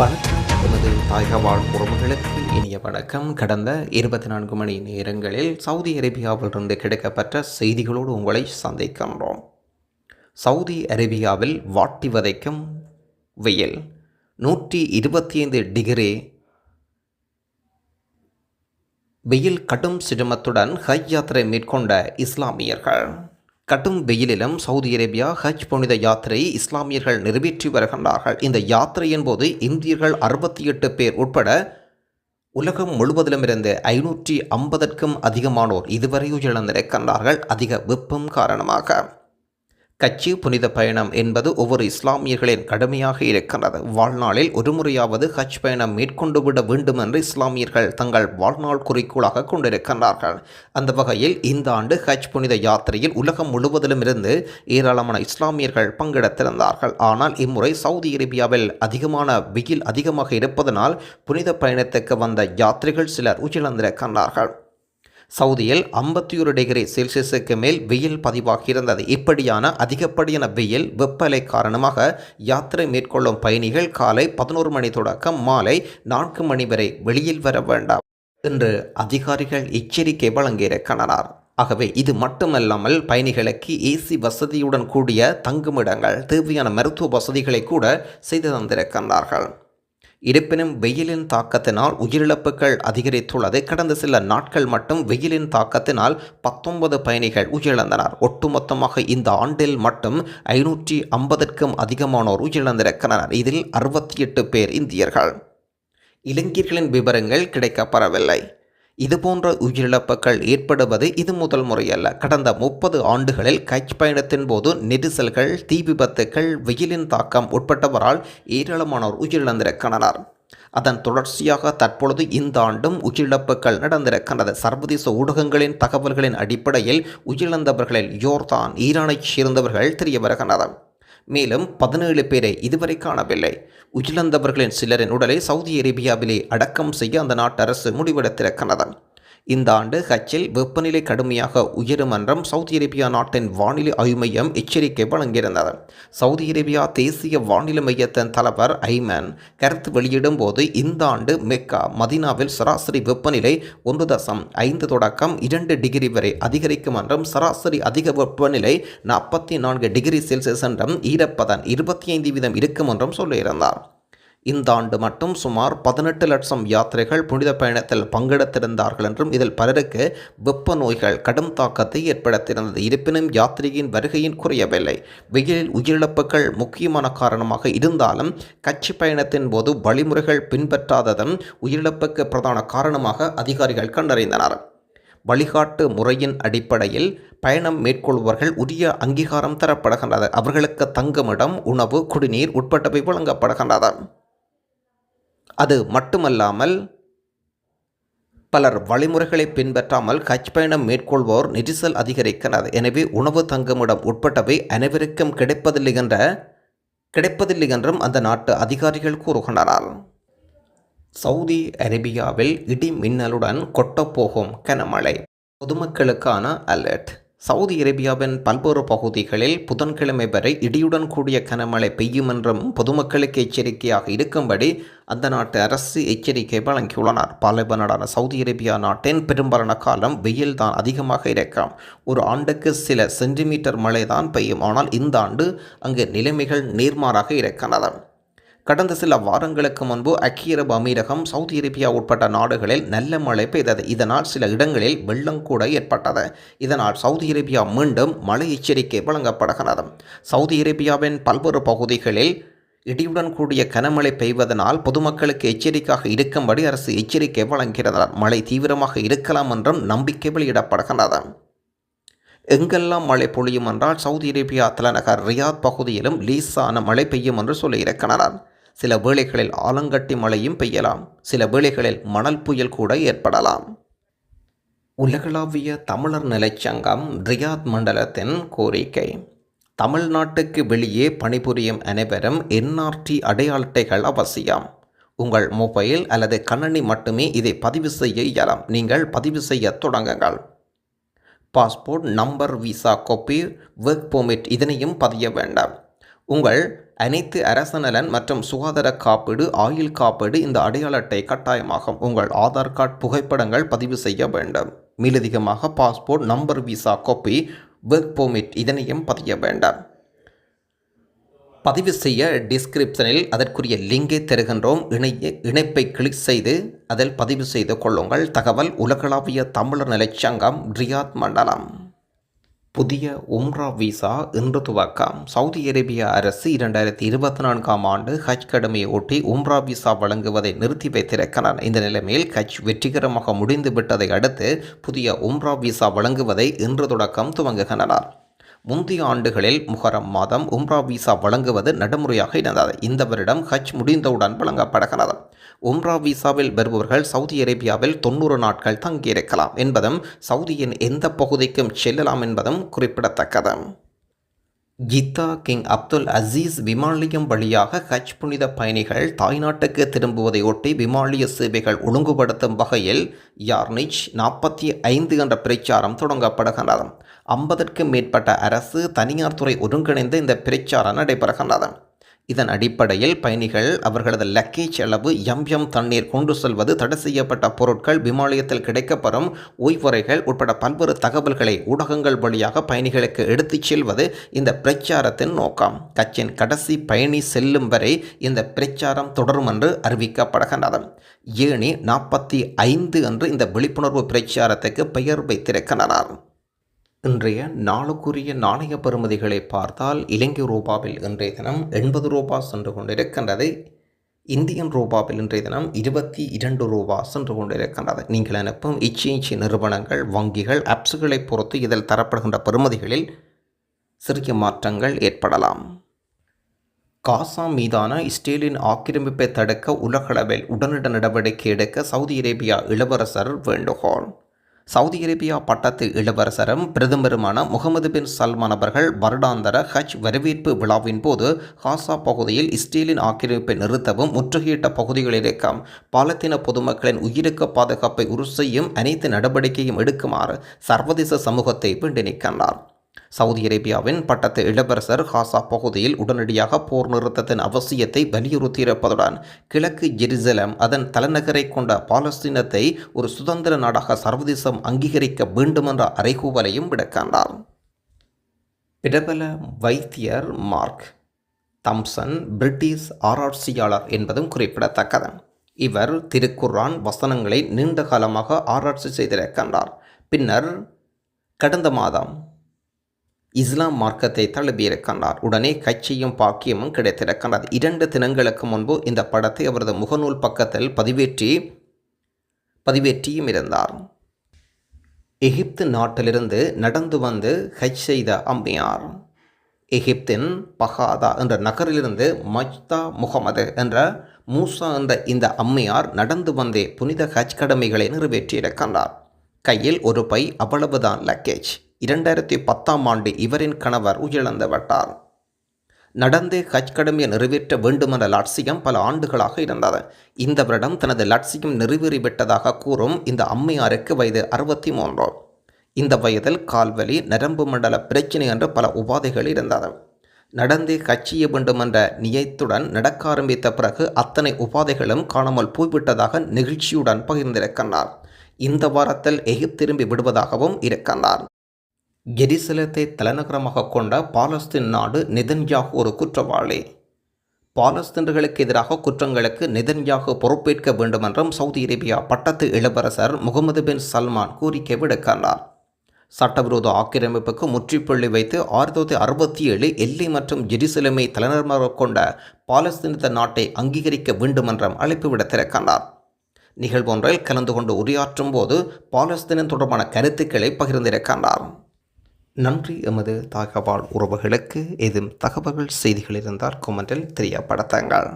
வணக்கம். எமது தாயக வாழ் உறவுகளுக்கு இனிய வணக்கம். கடந்த இருபத்தி நான்கு மணி நேரங்களில் சவுதி அரேபியாவிலிருந்து கிடைக்கப்பட்ட செய்திகளோடு உங்களை சந்திக்கின்றோம். சவுதி அரேபியாவில் வாட்டி வதைக்கும் வெயில் நூற்றி இருபத்தி ஐந்து டிகிரி. வெயில் கடும் சிரமத்துடன் ஹஜ் யாத்திரை மேற்கொண்ட இஸ்லாமியர்கள். கடும் வெயிலிலும் சவுதி அரேபியா ஹஜ் புனித யாத்திரையை இஸ்லாமியர்கள் நிறைவேற்றி வருகின்றார்கள். இந்த யாத்திரையின் போது இந்தியர்கள் அறுபத்தி எட்டு பேர் உட்பட உலகம் முழுவதிலும் இருந்து ஐநூற்றி ஐம்பதற்கும் அதிகமானோர் இதுவரை உயிரிழந்திருக்கின்றார்கள். அதிக வெப்பம் காரணமாக. கட்சி புனித பயணம் என்பது ஒவ்வொரு இஸ்லாமியர்களின் கடமையாக இருக்கின்றது. வாழ்நாளில் ஒரு முறையாவது ஹஜ் பயணம் மேற்கொண்டு விட வேண்டும் என்று இஸ்லாமியர்கள் தங்கள் வாழ்நாள் குறிக்கோளாக கொண்டிருக்கின்றார்கள். அந்த வகையில் இந்த ஆண்டு ஹஜ் புனித யாத்திரையில் உலகம் முழுவதிலும் இருந்து ஏராளமான இஸ்லாமியர்கள் பங்கெடுத்திருந்தார்கள். ஆனால் இம்முறை சவுதி அரேபியாவில் அதிகமான வெயில் அதிகமாக இருப்பதனால் புனித பயணத்துக்கு வந்த யாத்திரிகள் சிலர் உயிரிழந்திருக்கின்றார்கள். சவுதியில் ஐம்பத்தி ஒரு டிகிரி செல்சியஸுக்கு மேல் வெயில் பதிவாகியிருந்தது. இப்படியான அதிகப்படியான வெயில் வெப்பலை காரணமாக யாத்திரை மேற்கொள்ளும் பயணிகள் காலை பதினோரு மணி தொடக்கம் மாலை நான்கு மணி வரை வெளியில் வர வேண்டாம் என்று அதிகாரிகள் எச்சரிக்கை வழங்கியிருக்கின்றனர் ஆகவே இது மட்டுமல்லாமல் பயணிகளுக்கு ஏசி வசதியுடன் கூடிய தங்குமிடங்கள் தேவையான மருத்துவ வசதிகளை கூட செய்து தந்திருக்கின்றார்கள். இருப்பினும் வெயிலின் தாக்கத்தினால் உயிரிழப்புகள் அதிகரித்துள்ளது. கடந்த சில நாட்கள் மட்டும் வெயிலின் தாக்கத்தினால் பத்தொன்பது பயணிகள் உயிரிழந்தனர். ஒட்டுமொத்தமாக இந்த ஆண்டில் மட்டும் ஐநூற்றி ஐம்பதற்கும் அதிகமானோர் உயிரிழந்திருக்கின்றனர். இதில் அறுபத்தி எட்டு பேர் இந்தியர்கள். இளைஞர்களின் விவரங்கள் கிடைக்கப்பெறவில்லை. இதுபோன்ற உயிரிழப்புகள் ஏற்படுவது இது முதல் முறையல்ல. கடந்த முப்பது ஆண்டுகளில் கட்ச் பயணத்தின் போது நெரிசல்கள் தீ விபத்துக்கள் வெயிலின் தாக்கம் உட்பட்டவரால் ஏராளமானோர் உயிரிழந்திருக்கின்றனர். அதன் தொடர்ச்சியாக தற்பொழுது இந்த ஆண்டும் உயிரிழப்புகள் நடந்திருக்கின்றது. சர்வதேச ஊடகங்களின் தகவல்களின் அடிப்படையில் உயிரிழந்தவர்களில் யோர்தான் ஈரானைச் சேர்ந்தவர்கள் தெரிய வருகின்றனர் மேலும் பதினேழு பேரை இதுவரை காணவில்லை. உயிரிழந்தவர்களின் சிலரின் உடலை சவுதி அரேபியாவிலே அடக்கம் செய்ய அந்த நாட்டு அரசு முடிவெடுத்திருக்கிறது. இந்த ஆண்டு ஹச்சில் வெப்பநிலை கடுமையாக உயரும் என்றும் சவுதி அரேபியா நாட்டின் வானிலை ஆய்வு மையம் எச்சரிக்கை வழங்கியிருந்தது. சவுதி அரேபியா தேசிய வானிலை மையத்தின் தலைவர் ஐமன் கருத்து வெளியிடும் போது இந்த ஆண்டு மெக்கா மதினாவில் சராசரி வெப்பநிலை ஒன்று தசம் ஐந்து தொடக்கம் இரண்டு டிகிரி வரை அதிகரிக்கும் என்றும் சராசரி அதிக வெப்பநிலை நாற்பத்தி நான்கு டிகிரி செல்சியஸ் என்றும் ஈரப்பதன் இருபத்தி ஐந்து வீதம் இருக்கும் என்றும் சொல்லியிருந்தார். இந்த ஆண்டு மட்டும் சுமார் பதினெட்டு லட்சம் யாத்திரைகள் புனித பயணத்தில் பங்கெடுத்திருந்தார்கள் என்றும் இதில் பலருக்கு வெப்ப நோய்கள் கடும் தாக்கத்தை ஏற்படுத்தியிருந்தது. இருப்பினும் யாத்திரையின் வருகையின் குறையவில்லை. வெயிலில் உயிரிழப்புகள் முக்கியமான காரணமாக இருந்தாலும் கட்சி பயணத்தின் போது வழிமுறைகள் பின்பற்றாததும் உயிரிழப்புக்கு பிரதான காரணமாக அதிகாரிகள் கண்டறிந்தனர். வழிகாட்டு முறையின் அடிப்படையில் பயணம் மேற்கொள்பவர்கள் உரிய அங்கீகாரம் தரப்படுகின்றது அவர்களுக்கு தங்குமிடம் உணவு குடிநீர் உட்பட்டவை வழங்கப்படுகின்றது அது மட்டுமல்லாமல் பலர் வழிமுறைகளை பின்பற்றாமல் கட்ச் பயணம் மேற்கொள்வோர் நெரிசல் அதிகரிக்கிறது எனவே உணவு தங்குமிடம் உட்பட்டவை அனைவருக்கும் கிடைப்பதில்லை என்ற கிடைப்பதில்லை என்றும் அந்த நாட்டு அதிகாரிகள் கூறுகின்றனர். சவுதி அரேபியாவில் இடி மின்னலுடன் கொட்டப்போகும் கனமழை. பொதுமக்களுக்கான அலர்ட். சவுதி அரேபியாவின் பல்வேறு பகுதிகளில் புதன்கிழமை வரை இடியுடன் கூடிய கனமழை பெய்யும் என்றும் பொதுமக்களுக்கு எச்சரிக்கையாக இருக்கும்படி அந்த நாட்டு அரசு எச்சரிக்கை வழங்கியுள்ளனர். பாலைவ நாடான சவுதி அரேபியா நாட்டின் பெரும்பாலான காலம் வெயில் தான் அதிகமாக இருக்கும். ஒரு ஆண்டுக்கு சில சென்டிமீட்டர் மழை தான் பெய்யும். ஆனால் இந்த ஆண்டு அங்கு நிலைமைகள் நேர்மாறாக இருக்கின்றன. கடந்த சில வாரங்களுக்கு முன்பு ஐக்கிய அரபு அமீரகம் சவுதி அரேபியா உட்பட்ட நாடுகளில் நல்ல மழை பெய்தது. இதனால் சில இடங்களில் வெள்ளம் கூட ஏற்பட்டது. இதனால் சவுதி அரேபியா மீண்டும் மழை எச்சரிக்கை வழங்கப்படுகிறது. சவுதி அரேபியாவின் பல்வேறு பகுதிகளில் இடியுடன் கூடிய கனமழை பெய்வதனால் பொதுமக்களுக்கு எச்சரிக்கையாக இருக்கும்படி அரசு எச்சரிக்கை வழங்குகிறது. மழை தீவிரமாக இருக்கலாம் என்றும் நம்பிக்கை வெளியிடப்படுகிறது எங்கெல்லாம் மழை பொழியும் என்றால் சவுதி அரேபியா தலைநகர் ரியாத் பகுதியிலும் லீசான மழை பெய்யும் என்று சொல்லியிருக்கிறார் சில வேளைகளில் ஆலங்கட்டி மழையும் பெய்யலாம் சில வேளைகளில் மணல் புயல் கூட ஏற்படலாம். உலகளாவிய தமிழர் நிலைச்சங்கம் ரியாத் மண்டலத்தின் கோரிக்கை. தமிழ்நாட்டுக்கு வெளியே பணிபுரியும் அனைவரும் என்ஆர்டி அடையாள அட்டைகள் அவசியம். உங்கள் மொபைல் அல்லது கணனி மட்டுமே இதை பதிவு செய்ய இயலும். நீங்கள் பதிவு செய்ய தொடங்குங்கள். Passport number visa copy work permit இதனையும் பதிய வேண்டாம். உங்கள் அனைத்து அரச நலன் மற்றும் சுகாதார காப்பீடு ஆயுள் காப்பீடு இந்த அடையாள அட்டை கட்டாயமாகும். உங்கள் ஆதார் கார்டு புகைப்படங்கள் பதிவு செய்ய வேண்டும். மேலதிகமாக passport number visa copy work permit இதனையும் பதிய வேண்டும். பதிவு செய்ய டிஸ்கிரிப்ஷனில் அதற்குரிய லிங்கை தருகின்றோம். இணைய இணைப்பை கிளிக் செய்து அதில் பதிவு செய்து கொள்ளுங்கள். தகவல் உலகளாவிய தமிழர் நிலைச்சங்கம் ரியாத் மண்டலம். புதிய உம்ரா விசா இன்று துவக்கம். சவுதி அரேபிய அரசு இரண்டாயிரத்தி இருபத்தி நான்காம் ஆண்டு ஹஜ் கடமையை ஒட்டி உம்ரா விசா வழங்குவதை நிறுத்தி வைத்திருக்கிறார் இந்த நிலைமையில் ஹஜ் வெற்றிகரமாக முடிந்துவிட்டதை அடுத்து புதிய உம்ரா விசா வழங்குவதை இன்று தொடக்கம் துவங்குகின்றனர் முந்தைய ஆண்டுகளில் முகரம் மாதம் உம்ரா விசா வழங்குவது நடைமுறையாக இருந்தது. இந்த வருடம் ஹஜ் முடிந்தவுடன் வழங்கப்படுகிறது. உம்ரா விசாவில் வருபவர்கள் சவுதி அரேபியாவில் தொண்ணூறு நாட்கள் தங்கியிருக்கலாம் என்பதும் சவுதியின் எந்த பகுதிக்கும் செல்லலாம் என்பதும் குறிப்பிடத்தக்கது. ஜித்தா கிங் அப்துல் அசீஸ் விமானியம் வழியாக ஹஜ் புனித பயணிகள் தாய்நாட்டுக்கு திரும்புவதை ஒட்டி விமானிய சேவைகள் ஒழுங்குபடுத்தும் வகையில் யார்னிச் நாற்பத்தி ஐந்து என்ற பிரச்சாரம் தொடங்கப்படுகின்றது. ஐம்பதற்கும் மேற்பட்ட அரசு தனியார் துறை ஒருங்கிணைந்து இந்த பிரச்சாரம் நடைபெறுகின்றது. இதன் அடிப்படையில் பயணிகள் அவர்களது லக்கேஜ் அளவு எம் எம் தண்ணீர் கொண்டு செல்வது தடை செய்யப்பட்ட பொருட்கள் விமானத்தில் கிடைக்கப்பெறும் ஓய்வறைகள் உட்பட பல்வேறு தகவல்களை ஊடகங்கள் வழியாக பயணிகளுக்கு எடுத்துச் செல்வது இந்த பிரச்சாரத்தின் நோக்கம். கட்சியின் கடைசி பயணி செல்லும் வரை இந்த பிரச்சாரம் தொடரும் என்று அறிவிக்கப்படுகின்றது. ஏனி நாற்பத்தி ஐந்து அன்று இந்த விழிப்புணர்வு பிரச்சாரத்துக்கு பெயர் வைத்திருக்கின்றனர். இன்றைய நாளுக்குரிய நாணய பெறுமதிகளை பார்த்தால் இலங்கை ரூபாவில் இன்றைய தினம் எண்பது ரூபா சென்று கொண்டிருக்கின்றது. இந்தியன் ரூபாவில் இன்றைய தினம் இருபத்தி இரண்டு ரூபா சென்று கொண்டிருக்கின்றது. நீங்கள் அனுப்பும் இச்சி நிறுவனங்கள் வங்கிகள் ஆப்ஸுகளை பொறுத்து இதில் தரப்படுகின்ற பெறுமதிகளில் சிறிய மாற்றங்கள் ஏற்படலாம். காசா மீதான இஸ்ரேலின் ஆக்கிரமிப்பை தடுக்க உலகளவில் உடனடி நடவடிக்கை எடுக்க சவுதி அரேபியா இளவரசர் வேண்டுகோள். சவுதி அரேபியா பட்டத்து இளவரசரும் பிரதமருமான முகமது பின் சல்மான் அவர்கள் வருடாந்தர ஹஜ் வரவேற்பு விழாவின் போது ஹாசா பகுதியில் இஸ்ரேலின் ஆக்கிரமிப்பை நிறுத்தவும் முற்றுகையிட்ட பகுதிகளிலிருக்கும் பாலத்தின பாலத்தீன பொதுமக்களின் உயிருக்கு பாதுகாப்பை உறுதி செய்யும் அனைத்து நடவடிக்கையும் எடுக்குமாறு சர்வதேச சமூகத்தை வேண்டினிக்கின்றார் சவுதி அரேபியாவின் பட்டத்து இளவரசர் ஹாசா பகுதியில் உடனடியாக போர் நிறுத்தத்தின் அவசியத்தை வலியுறுத்தியிருப்பதுடன் கிழக்கு ஜெருசலம் அதன் தலைநகரை கொண்ட பாலஸ்தீனத்தை ஒரு சுதந்திர நாடாக சர்வதேசம் அங்கீகரிக்க வேண்டுமென்ற அறைகூவலையும் விடுக்கின்றார் பிரபல வைத்தியர் மார்க் தம்சன் பிரிட்டிஷ் ஆராய்ச்சியாளர் என்பதும் குறிப்பிடத்தக்கது. இவர் திருக்குர்ஆன் வசனங்களை நீண்ட காலமாக ஆராய்ச்சி செய்திருக்கின்றார். பின்னர் கடந்த மாதம் இஸ்லாம் மார்க்கத்தை தழுவியிருக்கின்றார். உடனே கட்சியும் பாக்கியமும் கிடைத்திருக்கின்றது. இரண்டு தினங்களுக்கு முன்பு இந்த படத்தை அவரது முகநூல் பக்கத்தில் பதிவேற்றி பதிவேற்றியும் இருந்தார். எகிப்து நாட்டிலிருந்து நடந்து வந்து ஹஜ் செய்த அம்மையார் எகிப்தின் பகாதா என்ற நகரிலிருந்து மஜ்தா முகமது என்ற மூசா என்ற இந்த அம்மையார் நடந்து வந்தே புனித ஹஜ் கடமைகளை நிறைவேற்றியிருக்கின்றார். கையில் ஒரு பை அவ்வளவுதான் லக்கேஜ் இரண்டாயிரத்தி பத்தாம் ஆண்டு இவரின் கணவர் உயிரிழந்து விட்டார் நடந்தே ஹஜ் கடமையை நிறைவேற்ற வேண்டுமென்ற லட்சியம் பல ஆண்டுகளாக இருந்தது. இந்த வருடம் தனது லட்சியம் நிறைவேறிவிட்டதாக கூறும் இந்த அம்மையாருக்கு வயது அறுபத்தி மூன்று இந்த வயதில் கால்வலி நரம்பு மண்டல பிரச்சினை என்று பல உபாதைகள் இருந்தது. நடந்தே கட்சிய வேண்டுமென்ற நியத்துடன் நடக்க ஆரம்பித்த பிறகு அத்தனை உபாதைகளும் காணாமல் போய்விட்டதாக நெகிழ்ச்சியுடன் பகிர்ந்திருக்கிறார் இந்த வாரத்தில் எகிப்து திரும்பி விடுவதாகவும் இருக்கிறார் எரிசலத்தை தலைநகரமாக கொண்ட பாலஸ்தீன் நாடு நிதன்யாகு ஒரு குற்றவாளி. பாலஸ்தீனர்களுக்கு எதிராக குற்றங்களுக்கு நிதன்யாக பொறுப்பேற்க வேண்டுமென்றும் சவுதி அரேபியா பட்டத்து இளவரசர் முகமது பின் சல்மான் கோரிக்கை விடுக்கின்றார் சட்டவிரோத ஆக்கிரமிப்புக்கு முற்றுப்புள்ளி வைத்து ஆயிரத்தி தொள்ளாயிரத்தி அறுபத்தி ஏழு எல்லை மற்றும் ஜெருசலமை தலைநகரமாக கொண்ட பாலஸ்தீன நாட்டை அங்கீகரிக்க வேண்டுமென்றும் அழைப்பு விடுத்திருக்கின்றார் நிகழ்வொன்றில் கலந்து கொண்டு உரையாற்றும் போது பாலஸ்தீனம் தொடர்பான கருத்துக்களை பகிர்ந்திருக்கின்றார் நன்றி எமது தகவல் உறவுகளுக்கு ஏதும் தகவல்கள் செய்திகள் இருந்தால் கொமெண்டில் தெரியப்படுத்துங்கள்.